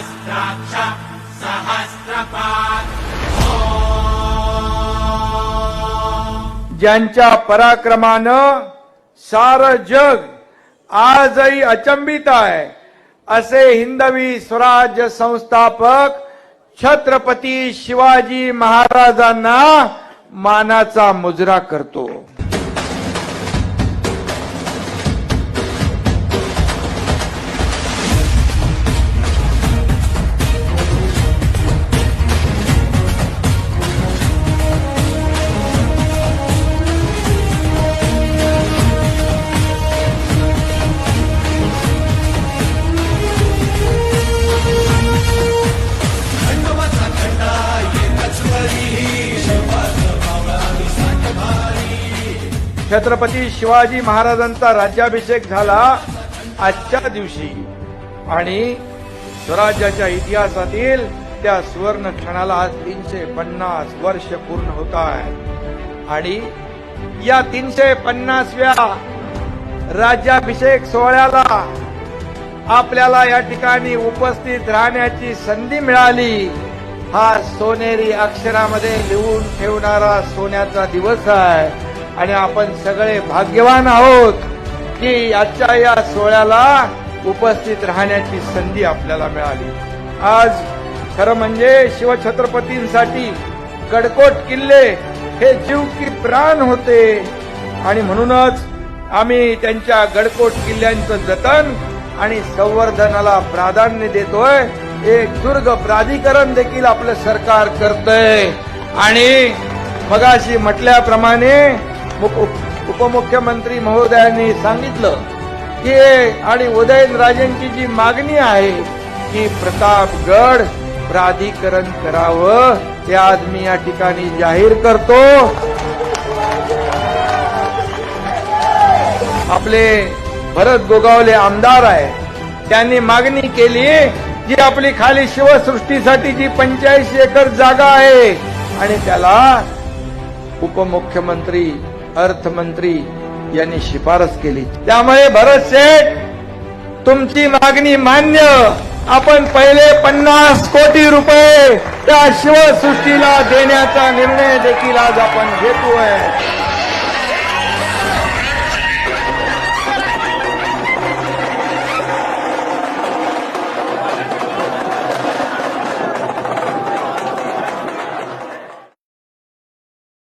सहस्राक्ष सहस्रपाद. ज्यांच्या पराक्रमानं सार जग आजही अचंबित आहे असे हिंदवी स्वराज्य संस्थापक छत्रपती शिवाजी महाराजांना मानाचा मुजरा करतो. छत्रपती शिवाजी महाराजांचा राज्याभिषेक झाला आजच्या दिवशी. आणि स्वराज्याच्या इतिहासातील त्या सुवर्ण क्षणाला आज तीनशे पन्नास वर्ष पूर्ण होत आहे आणि या तीनशे पन्नासव्या राज्याभिषेक सोहळ्याला आपल्याला या ठिकाणी उपस्थित राहण्याची संधी मिळाली. हा सोनेरी अक्षरामध्ये लिहून ठेवणारा सोन्याचा दिवस आहे. आणि आपण सगळे भाग्यवान आहोत की आजच्या या सोहळ्याला उपस्थित राहण्याची संधी आपल्याला मिळाली. आज खरं म्हणजे शिवछत्रपतींसाठी गडकोट किल्ले हे जीव की प्राण होते. आणि म्हणूनच आम्ही त्यांच्या गडकोट किल्ल्यांचं जतन आणि संवर्धनाला प्राधान्य देतोय. एक दुर्ग प्राधिकरण देखील आपलं सरकार करतंय. आणि मगाशी म्हटल्याप्रमाणे उपमुख्यमंत्री महोदयांनी सांगितलं की आणि उदयनराजेंची जी मागणी आहे की प्रतापगड प्राधिकरण करावं ते आज मी या ठिकाणी जाहीर करतो. आपले भरत गोगावले आमदार आहे त्यांनी मागणी केली जी आपली खाली शिवसृष्टीसाठी जी पंच्याऐंशी एकर जागा आहे आणि त्याला उपमुख्यमंत्री अर्थमंत्री यांनी शिफारस केली. त्यामुळे भरत शेठ तुमची मागणी मान्य. आपण पहिले पन्नास कोटी रुपये त्या शिवसृष्टीला देण्याचा निर्णय देखील आज आपण घेतोय.